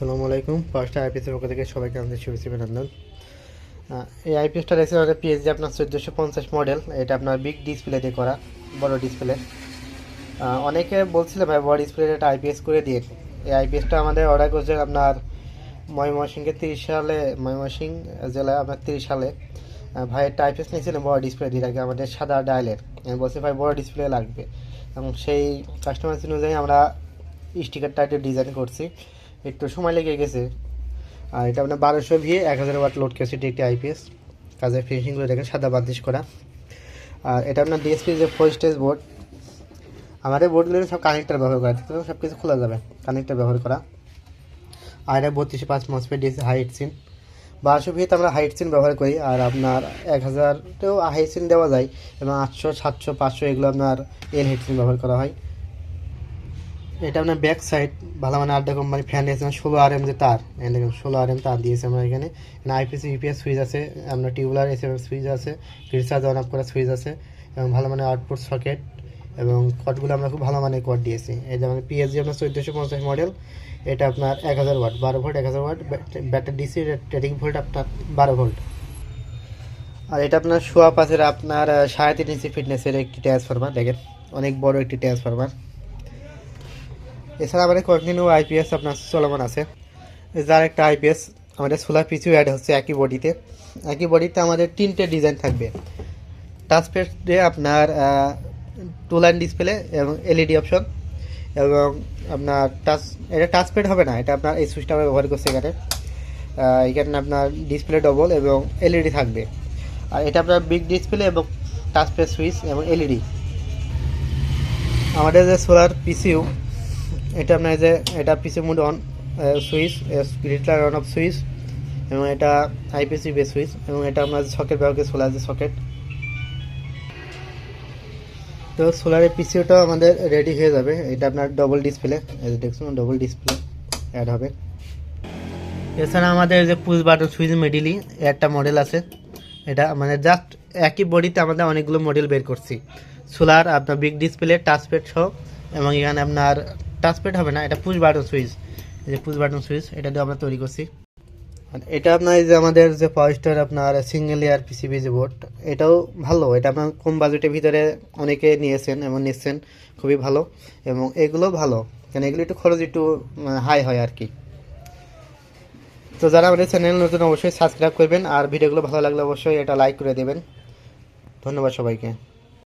আসসালামু আলাইকুম। ফার্স্ট আইপিএসের পক্ষ থেকে সবাইকে আমাদের শুভেচ্ছা অভিনন্দন। এই আইপিএসটা রয়েছে আমাদের পিএসজি আপনার চোদ্দোশো পঞ্চাশ মডেল এটা আপনার বিগ ডিসপ্লে দিয়ে করা, বড় ডিসপ্লে অনেকে বলছিল ভাই, বড় ডিসপ্লে একটা আইপিএস করে দিয়ে। এই আইপিএসটা আমাদের অর্ডার করছে আপনার ময়মনসিংহের তিরিশ সালে, ময়মনসিংহ জেলায় আপনার তিরিশ সালে। ভাই, একটা আইপিএস নিয়েছিলেন বড় ডিসপ্লে দিয়ে আগে, আমাদের সাদা ডায়ালের আমি বলছি, ভাই, বড় ডিসপ্লে লাগবে। এবং সেই কাস্টমার অনুযায়ী আমরা স্টিকারটা একটু ডিজাইন করছি। একটু সময় লেগে গেছে। আর এটা আপনার বারোশো ভিয়ে এক হাজার ওয়াট লোড ক্যাপাসিটি একটি আইপিএস কাজের ফিনিশিংগুলো দেখেন, সাদা বাদিশ করা। আর এটা আপনার ডিএসপি যে ফোর স্টেজ বোর্ড আমাদের বোর্ডগুলো সব কানেক্টার ব্যবহার করা থাকে সব কিছু খোলা যাবে কানেক্টার ব্যবহার করা। আর এটা বত্রিশে পাঁচ মসপে ডিএসি হাইট সিন বারোশো ভিতে আমরা হাইট সিন ব্যবহার করি, আর আপনার এক হাজারতেও হাইট সিন দেওয়া যায়, এবং আটশো, সাতশো, পাঁচশো এগুলো আপনার এল হাইট সিন ব্যবহার করা হয়। এটা আপনার ব্যাক সাইড ভালো মানে আড্ডা কোম্পানি ফ্যান দিয়েছে ষোলো আর এম যে তার দেখুন ষোলো আর এম তার দিয়েছে আমরা এখানে। এখানে আইপিএস ইউপিএস সুইচ আছে, আপনার টিউবলার এস এম সুইচ আছে রিচার্জ অন অফ করা সুইচ আছে, এবং ভালো মানে আউটপুট সকেট এবং কটগুলো আমরা খুব ভালো মানে কট দিয়েছি। এই যেমন পিএসজি আপনার চোদ্দোশো পঞ্চাশ মডেল এটা আপনার এক হাজার ওয়াট বারো ভোল্ট এক হাজার watt battery DC rating volt আপনার বারো ভোল্ট আর এটা আপনার সোয়া পাশের আপনার সাড়ে তিন ইঞ্চি ফিটনেসের একটি ট্রান্সফরমার দেখেন, অনেক বড় একটি ট্রান্সফরমার এছাড়া আমাদের কন্টিনিউ আইপিএস আপনার চলমান আছে। যার একটা আইপিএস আমাদের সোলার পিছু অ্যাড হচ্ছে একই বডিতে একই বডিতে আমাদের তিনটে ডিজাইন থাকবে। টাচপ্যাড আপনার টু লাইন ডিসপ্লে এবং এলইডি অপশন এবং আপনার টাচ এটা টাচপ্যাড হবে না, এটা আপনার এই সুইচটা আমরা ব্যবহার করছি এখানে। এখানে আপনার ডিসপ্লে ডবল এবং এলইডি থাকবে। আর এটা আপনার বিগ ডিসপ্লে এবং টাচপ্যাড সুইচ এবং এলইডি আমাদের যে সোলার পিসিউ এটা আপনার যে, এটা পিসি মোড অন সুইচ রিটার অন অফ সুইচ এবং এটা আইপিসি বে সুইচ এবং এটা আপনার সকেট ব্যবহার সোলার যে সকেট তো সোলারের পিসিওটাও আমাদের রেডি হয়ে যাবে। এটা আপনার ডবল ডিসপ্লে দেখুন ডবল ডিসপ্লে অ্যাড হবে। এছাড়া আমাদের যে পুশ বাটন সুইচ মিডিলি একটা মডেল আছে। এটা মানে জাস্ট একই বডিতে আমাদের অনেকগুলো মডেল বের করছি। সোলার আপনার বিগ ডিসপ্লে টাচপ্যাড সহ, এবং এখানে আপনার টাচপ্যাড হবে না, এটা পুশ বাটন সুইচ এই যে পুশ বাটন সুইচ এটা দিয়ে আমরা তৈরি করছি। এটা আপনার যে আমাদের যে পয়েস্টার আপনার সিঙ্গেল ইয়ার পিসিবি যে বোর্ড এটাও ভালো। এটা আপনার কম বাজেটের ভিতরে অনেকে নিয়েছেন এবং নিচ্ছেন, খুবই ভালো। এবং এগুলো ভালো। কেন এগুলো একটু খরচ একটু হাই হয় আর কি। তো যারা আমাদের চ্যানেল নতুন, অবশ্যই সাবস্ক্রাইব করবেন। আর ভিডিওগুলো ভালো লাগলে অবশ্যই এটা লাইক করে দেবেন। ধন্যবাদ সবাইকে।